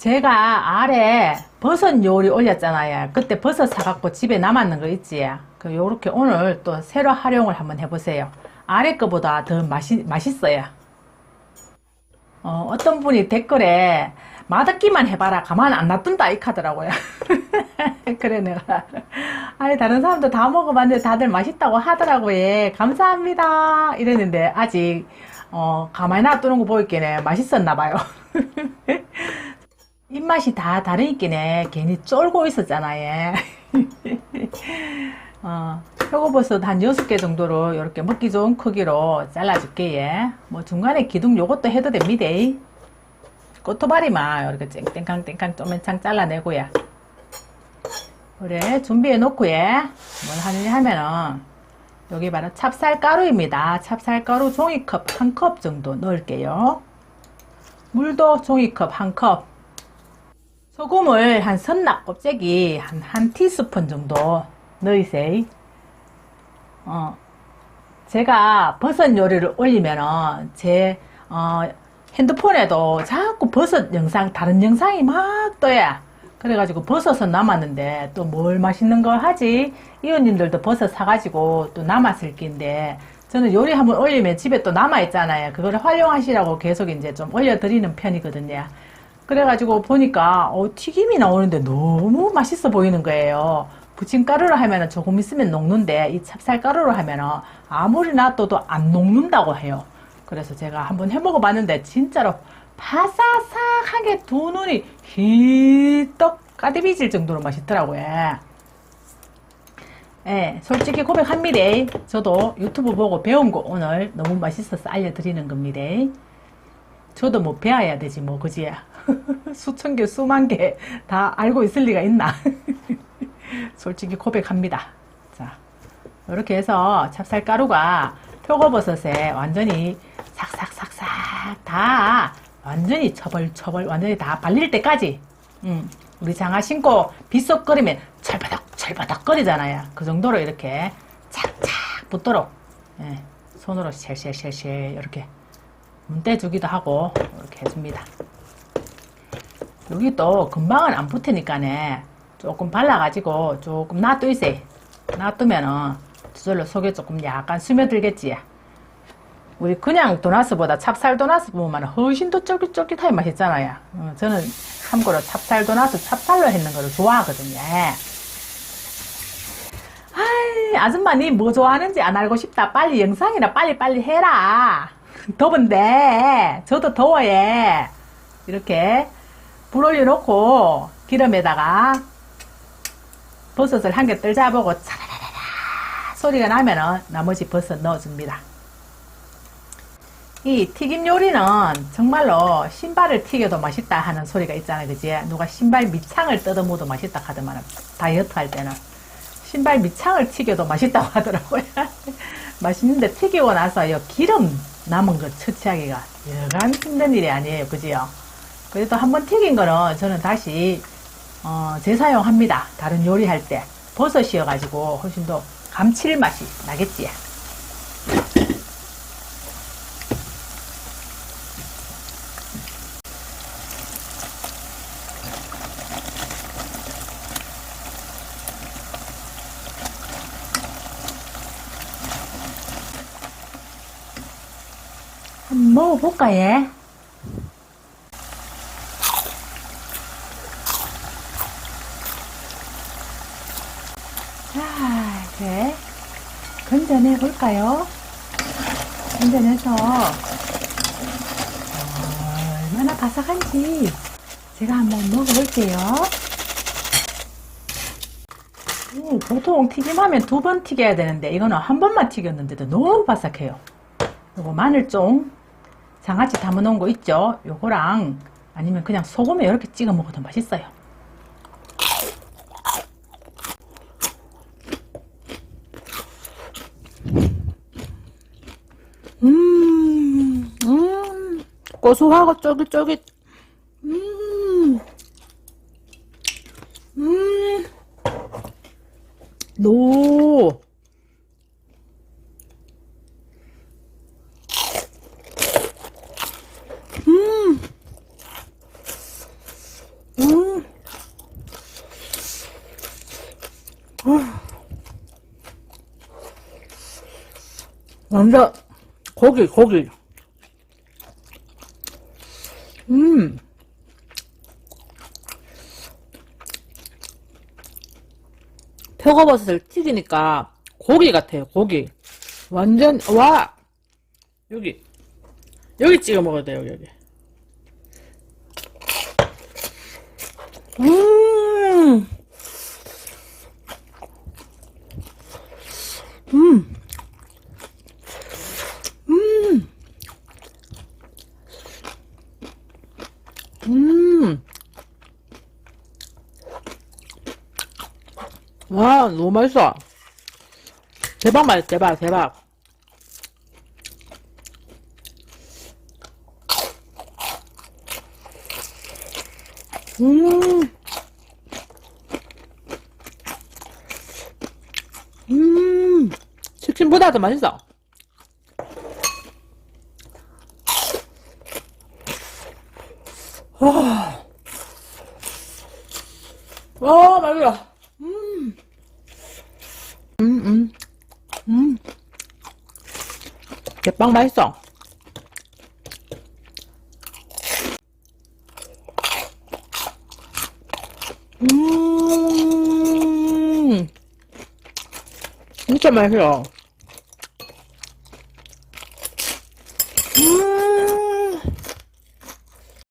제가 아래 버섯 요리 올렸잖아요. 그때 버섯 사갖고 집에 남았는 거 있지. 그 요렇게 오늘 또 새로 활용을 한번 해보세요. 아래 거보다 더 맛이, 맛있어요. 어, 어떤 분이 댓글에 맛없기만 해봐라 가만 안 놔둔다 이 카더라고요. 그래 내가 아니 다른 사람도 다 먹어봤는데 다들 맛있다고 하더라고요. 예, 감사합니다 이랬는데 아직 어, 가만히 놔두는 거 보이기에 맛있었나 봐요. 입맛이 다 다르니까 괜히 쫄고 있었잖아요. 어, 표고버섯 한 6개 정도로 이렇게 먹기 좋은 크기로 잘라줄게, 예. 뭐 중간에 기둥 요것도 해도 됩니다. 꼬토바리만 이렇게 땡깡땡깡 쪼맨창 잘라내고요. 그래, 준비해 놓고, 예. 뭘 하느냐 하면은, 여기 바로 찹쌀가루입니다. 찹쌀가루 종이컵 한 컵 정도 넣을게요. 물도 종이컵 한 컵. 소금을 한 선납 껍데기 한, 한 티스푼 정도 넣으세요. 어, 제가 버섯 요리를 올리면은 제 어, 핸드폰에도 자꾸 버섯 영상 다른 영상이 막 떠요. 그래가지고 버섯은 남았는데 또 뭘 맛있는 걸 하지? 이웃님들도 버섯 사가지고 또 남았을 낀데 저는 요리 한번 올리면 집에 또 남아있잖아요. 그거를 활용하시라고 계속 이제 좀 올려드리는 편이거든요. 그래가지고 보니까 어, 튀김이 나오는데 너무 맛있어 보이는 거예요. 부침가루로 하면은 조금 있으면 녹는데 이 찹쌀가루로 하면은 아무리 놔둬도 안 녹는다고 해요. 그래서 제가 한번 해먹어 봤는데 진짜로 바사삭하게 두 눈이 휘떡 까디비질 정도로 맛있더라고요. 예, 솔직히 고백합니다. 저도 유튜브 보고 배운 거 오늘 너무 맛있어서 알려드리는 겁니다. 저도 뭐 배워야 되지 뭐 그지? 수천 개 수만 개 다 알고 있을 리가 있나? 솔직히 고백합니다. 자, 이렇게 해서 찹쌀가루가 표고버섯에 완전히 삭삭삭삭 다 완전히 처벌처벌 완전히 다 발릴 때까지 음, 우리 장화 신고 빗속거리면 철바닥 철바닥 거리잖아요. 그 정도로 이렇게 착착 붙도록 예, 손으로 쉘쉘쉘쉘 이렇게 문대주기도 하고 이렇게 해줍니다. 여기 또 금방은 안 붙으니까네 조금 발라가지고 조금 놔두이세요. 놔두면은 저절로 속에 조금 약간 스며들겠지. 우리 그냥 도나스보다 찹쌀 도나스 보면 훨씬 더 쫄깃쫄깃하게 맛있잖아요. 어, 저는 참고로 찹쌀 도나스 찹쌀로 했는 거를 좋아하거든요. 아이, 아줌마 니 뭐 좋아하는지 안 알고 싶다. 빨리 영상이나 빨리빨리 해라. 더운데 저도 더워요. 이렇게 불 올려놓고 기름에다가 버섯을 한 개 뜰자보고 차라라라 소리가 나면은 나머지 버섯 넣어줍니다. 이 튀김 요리는 정말로 신발을 튀겨도 맛있다 하는 소리가 있잖아요. 그지? 누가 신발 밑창을 뜯어 먹어도 맛있다 하더만 다이어트 할 때는 신발 밑창을 튀겨도 맛있다고 하더라고요. 맛있는데 튀기고 나서 이 기름 남은 거 처치하기가 여간 힘든 일이 아니에요. 그지요? 그래도 한 번 튀긴 거는 저는 다시 어, 재사용합니다. 다른 요리할 때 버섯이어가지고 훨씬 더 감칠맛이 나겠지. 먹어볼까 얘? 자, 이제 건져내 볼까요? 건져내서 얼마나 바삭한지 제가 한번 먹어볼게요. 오, 보통 튀김하면 두 번 튀겨야 되는데 이거는 한 번만 튀겼는데도 너무 바삭해요. 요거 마늘종 장아찌 담아 놓은 거 있죠? 요거랑 아니면 그냥 소금에 이렇게 찍어 먹어도 맛있어요. 음, 음, 고소하고 쫄깃쫄깃. 음, 음, 노. 완전 고기 고기. 음. 표고버섯을 튀기니까 고기 같아요 고기. 완전 와! 여기. 여기 찍어 먹어야 돼요 여기. 음 음. 음. 와, 너무 맛있어. 대박 맛있어, 대박, 대박. 음. 음. 치킨보다 더 맛있어. 와, 맛있어. 음. 음, 음. 음. 개빵 맛있어. 음. 진짜 맛있어.